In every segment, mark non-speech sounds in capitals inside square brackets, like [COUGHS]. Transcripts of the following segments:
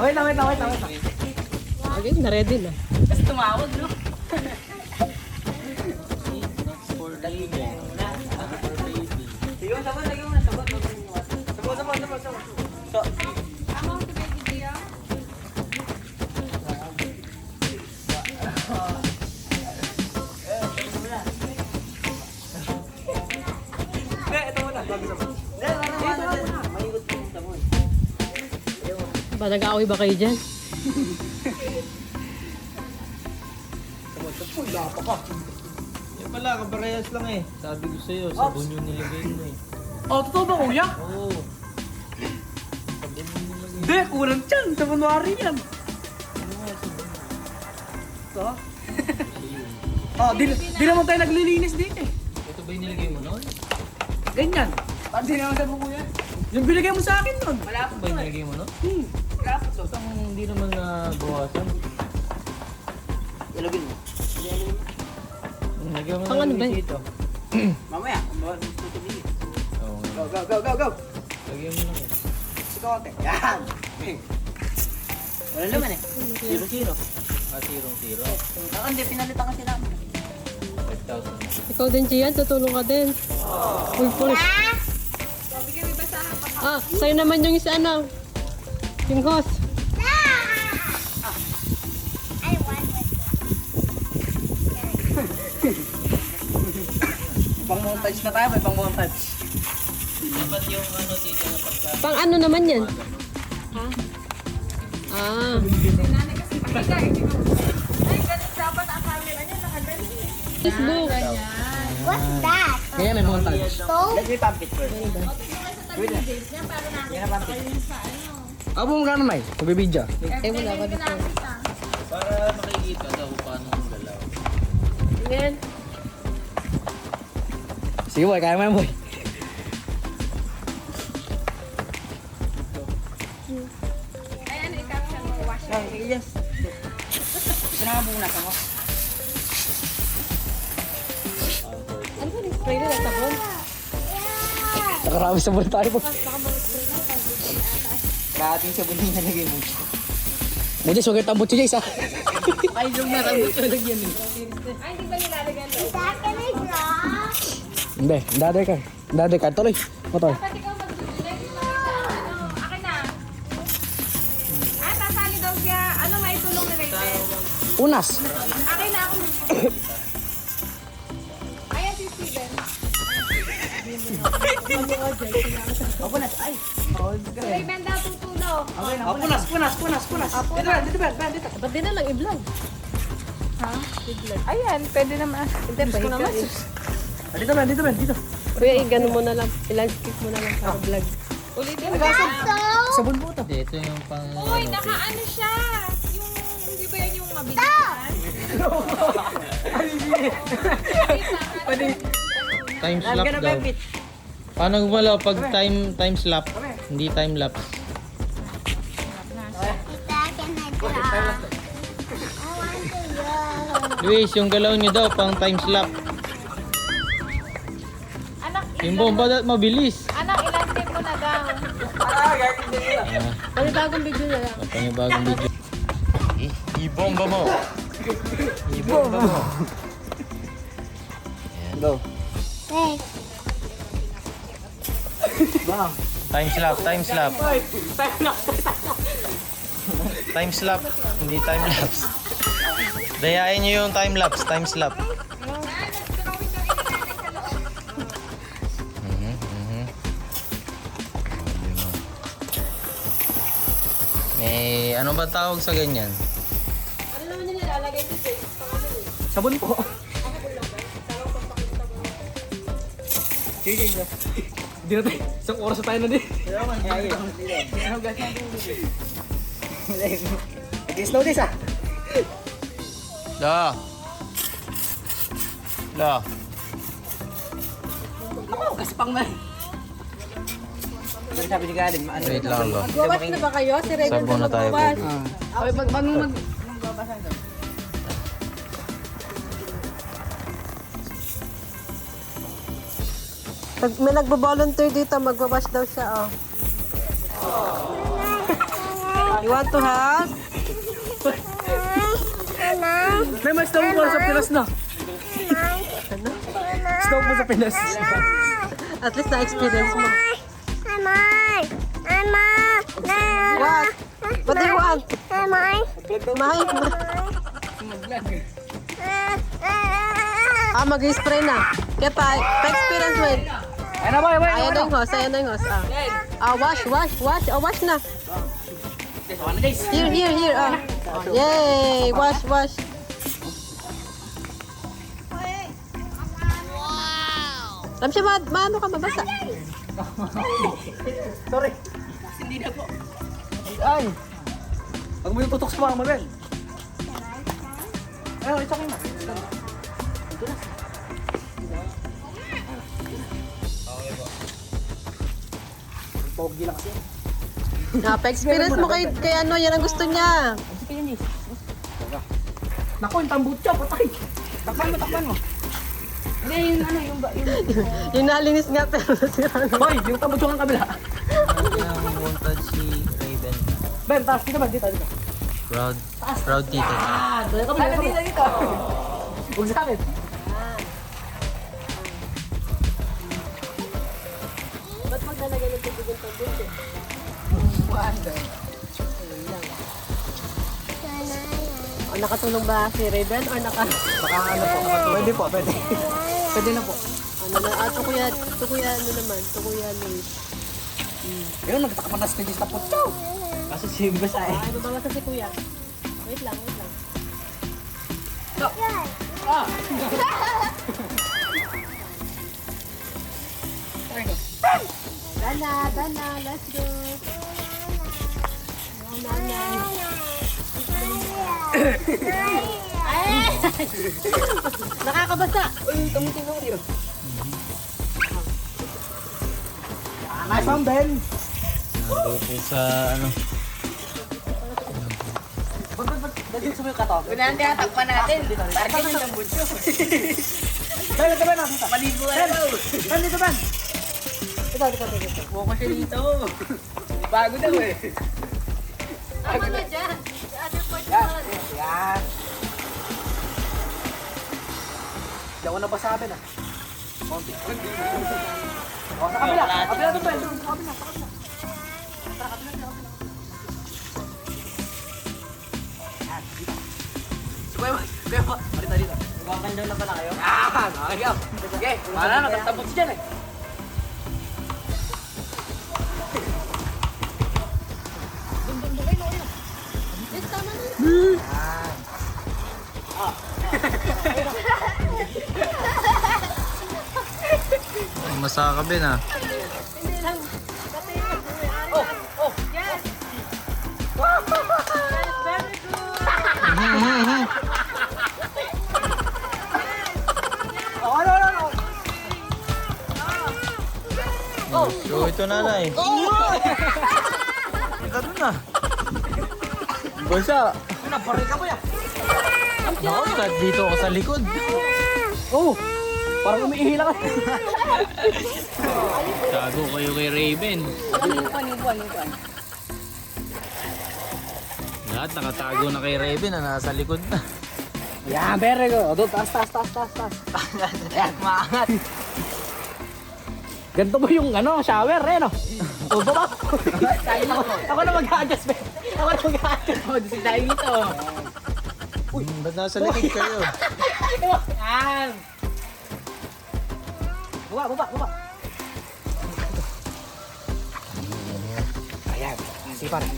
Wait lang, wait lang, wait lang. Okay, na-ready na. Tapos tumawag, no? Sige, sabon, sige mo na, sabon. Sabon, sabon, sabon, sabon. So, Hindi, ito muna. Bago sabon. Hindi, wala, Ba, nag-aaway ba kayo dyan? Sabon, sabon. Lapa ka. Yan pala, kaparehas lang eh. Sabi ko sa'yo, sabon yung nilagay mo eh. Oh, totoo ba kuya? Oo. Sabon yung nilagay. Hindi, kulang dyan. Sa January yan. Ito? [LAUGHS] oh, di, di naman tayo naglilinis dito eh. Ito ba yung nilagay mo noon? Ganyan. Parang di naman sabi mo kuya. Yung binigay mo sa akin nun. Wala Ito ba yung nilagay mo noon? Hmm. Wala po to. Ang hindi naman nabawasan. Ilagin mo. Nilagay mo Pang ano ba yun? dito. [CLEARS THROAT] Mamaya, gusto ko dito. Oo nga. Go, go, go, go, go. Lagyan mo lang eh. Sikote. Yan. Wala naman eh. Zero, zero. Ah, zero, zero. Ah, hindi, pinalitan kasi namin. 5,000. Ikaw din, Gian. Tutulong ka din. Full full. Ah, sa'yo naman yung isa, ano? Yung host. [LAUGHS] Pang montage na tayo, may pang montage. Dapat yung ano dito na pagka... Pang ano naman yan? Ha? Ah. Facebook. What's that? Kaya may montage. Stove? Let's wait pampit first. Wait lang. Yan ang pampit. Ako mo gano'n may? Magbibidya. Eh, wala ka dito. Para makikita daw paano ang galaw. Yan. Sige boy, kaya mo yan boy. Ay, yes. Pinakabunas ako. Ano ba yung spray nila? Sabon? Nakarami sabon tayo po. Kaating sabon yung nalagay mo. Huwag kitang butso Jess ha. Ay, yung natambot yung nalagyan eh. Is that gonna drop? Hindi, daday ka. Daday ka. Tuloy. Dapat ikaw sa ano, akin na. Ah, sasali daw siya. Ano may tulong ni Rachel? Unas. Akin na ako. [COUGHS] Unas. Ay. Oh, Si Raven daw tutulong. Okay na. Punas, punas, punas, punas. Dito ba, dito ba, ba, dito. Ba't di na lang i-vlog? Ayan, pwede naman. Hindi, ko naman. Ah, Dito ba, dito ba, dito. Kuya, i-gano mo na lang. I-landscape mo na lang para vlog. Ulitin mo. Sabon po ito. Hindi, ito yung pang... Uy, ano, nakaano siya. Yung, hindi ba yan yung mabilisan? [LAUGHS] Pwede. Time I'm slap gonna daw. Paano gumalaw pag time time slap? Hindi time lapse. I go. Luis, yung galaw nyo daw pang time slap. Anak, Yung bomba dapat mabilis. anak, ilan mo na daw. Ah. Ah, Panibagong video na lang. panibagong video. I-bomba mo. I-bomba mo. Go. Hey, Bang. Time slap, time slap. Time slap, hindi time lapse. Dayain nyo yung time lapse, time slap. Mhm, mhm. May ano ba tawag sa ganyan? Ano naman yung nilalagay dito eh? Sabon po. Sige, sige. Hindi na tayo. Isang oras na tayo na din. Kaya man. Kaya gas na ito. Slow this ah. La. La. Ako, gaspang na. Ano sabi ni Galing? Maano? Wait lang lo. Magwawas na ba kayo? Si Raven Sabon na tayo. magwawas. Ah. Okay, pag mag mag Pag may nagbo-volunteer dito, magwawas daw siya, oh. You want to have? May mas snowball sa Pinas na. Snowball sa Pinas. At least na-experience mo. Mama! Mama! What? What do you want? Mama! Mine? Ah, mag-spray na. Kaya pa, pa-experience mo Ayun na boy, boy. Ayan na yung hose, ayan na yung hose. Ah, ah wash, wash, wash. Oh, wash na. Here, here, here. Ah. Oh, yay! Wash, wash. Wow! Ramsha, ma maano ka mabasa? Sorry. Hindi na po. Ay. Huwag mo yung tutok sa mama, Ben. Ayun, it's okay na. Pogi lang kasi. Ah, pa-experience mo kay, kay ano, yan ang gusto niya. Nako, yung tambutso, patay. Takpan mo, takpan mo. Hindi, yung ano, yung... ba- yung... [LAUGHS] Yung nalinis nga pero nasira na. Boy, yung tambutso ang kabila. Yung montage si Raven. Ben, taas dito ba? Dito, dito. Proud. Proud tito. Ah, ka ba? Dito, dito. Huwag sa akin. Nakatulong ba si Raven or naka... Baka ano po, pwede po, pwede. [LAUGHS] Pwede na po. Ano na, ah, to kuya, to kuya, ano naman, to kuya Luis. Yun, nagtaka na stage sa putso. Kasi si Basa eh. Ah, ano ba si kuya? Wait lang, wait lang. Dana, Dana, let's go. Dana, Nakakabasa. Uy, tumutin ko yun. Nice one, Ben. Nandito sa ano. Ba't, ba't, ba't, ba't yung sumayo ka to? Unahan kaya takpan natin. Target yung tambutso. Ben, ito Ben, nakita. Maligo Ben, dito. Ito, siya dito. Bago daw eh. Tama na dyan. Yan. Hindi ako nabasa Ben ah. Konti. O, sa kabila. Kabila to Ben. Sa kabila, sa kabila. Tara, kabila, sa kabila. Yan. Kuya, kuya, dito, dito. Magkakandang na pala kayo? Okay go. Sige, wala na, nagtabot siya dyan eh. Masaka bin ah. Oh, ano, ano, ano. So ito nanay. Ikaw na. Basa. Parang ka mo yan. Ako, kahit dito ako sa likod. Oh, parang umiihila ka. Tago kayo kay Raven. Panibuan, panibuan, panibuan. Lahat nakatago na kay Raven na nasa likod na. Yan, very good. O, doon, taas, taas, taas, taas, taas. Yan, maangat. Ganito mo yung ano, shower eh, no? O, baba. ako, ako na mag-a-adjust, Ben. Ako na mag-a-adjust. Oh, dito tayo dito. Hmm, Ba't nasa likod kayo? Yan. Baba, baba, baba. Ayan, sige pare.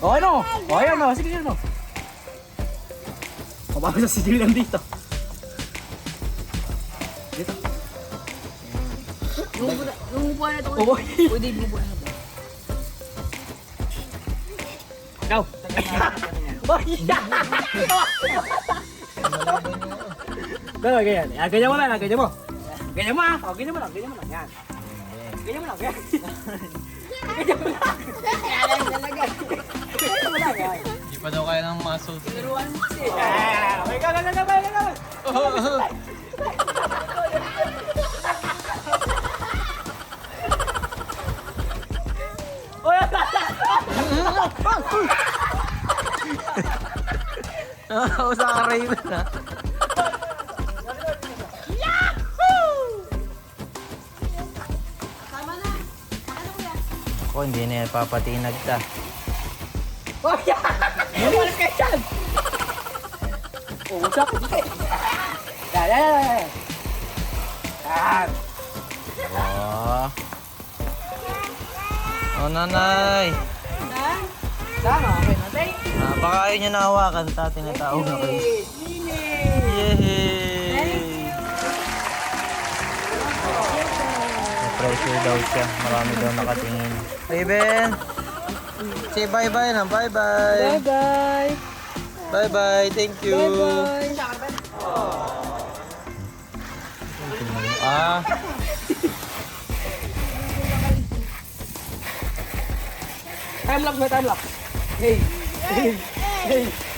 O ano? O ayan o, sige ano. Kabago sa Sicilian dito. Dito. Yung yung upuan na ito. O boy. Pwede bubuan na ito. Go. Boy. Ganyan, ganyan. Ah, ganyan mo lang, ganyan mo. Ganyan mo ah. O, ganyan mo lang, ganyan mo lang. Yan. Ganyan mo lang, ganyan. Ganyan mo lang. Ganyan mo lang. yan. Hindi pa daw kaya ng muscle. Turuan mo kasi. Ah, okay, go, go, go, go, go, go. Oo, sa Raven ha. Tama na. Ano kuya? Ako, hindi na yan papatinag ta. Oh, yeah! Umalis kayo dyan! Oh, what's up? Yan, yan, yan, yan. Yan. Oh. Oh, nanay. Saan? Na, tay. Ah, baka ayaw niyo na hawakan, ta, tinatawag na kayo. Yay! Pressure daw siya. Marami daw nakatingin. Raven! Say bye-bye na. Bye-bye. Bye-bye. Bye-bye. Thank you. Bye-bye. Ah. Time may time lapse. Hey. Hey. Hey.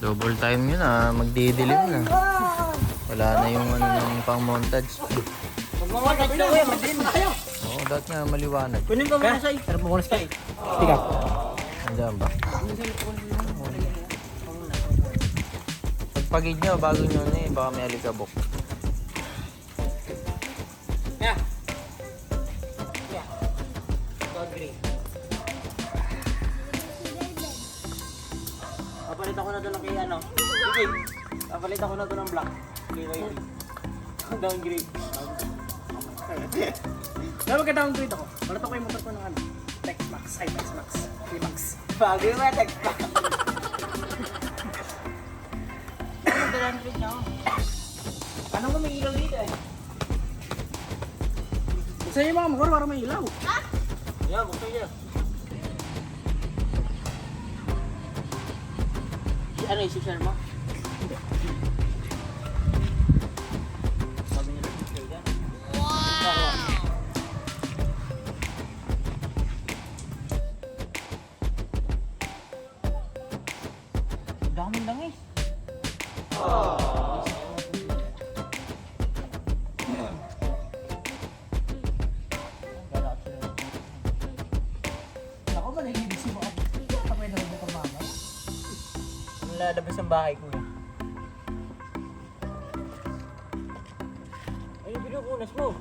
Double time yun ah. Magdidilim na. Wala na yung ano ng pang montage. Magmamatay na kuya, madilim na kayo. Oo, dahil nga maliwanag. Kunin ko muna sa'yo. Pero mamunas kayo. Tika. Andiyan ba? Pagpagid nyo, bago nyo na eh, baka may alikabok. Yeah. Papalit ako na doon ng black. Kay YB. Downgrade. [LAUGHS] Pero magka-downgrade ako. Palit ako yung motor ko ng ano. Tex Max. Ay, Tex Max. T-Max. Bago yung mga Tex Max. Mag-downgrade na ako. Ano mo may ilaw dito eh? Gusto niyo mga motor para may ilaw? Ha? Yeah, gusto niyo. Ano yung si Sharma? Daming langis. Ako ba nagigibisi mo ako? Ako yung narabi ko mama. Lalabas ang bahay ko yan. Ay, yung pinupunas mo.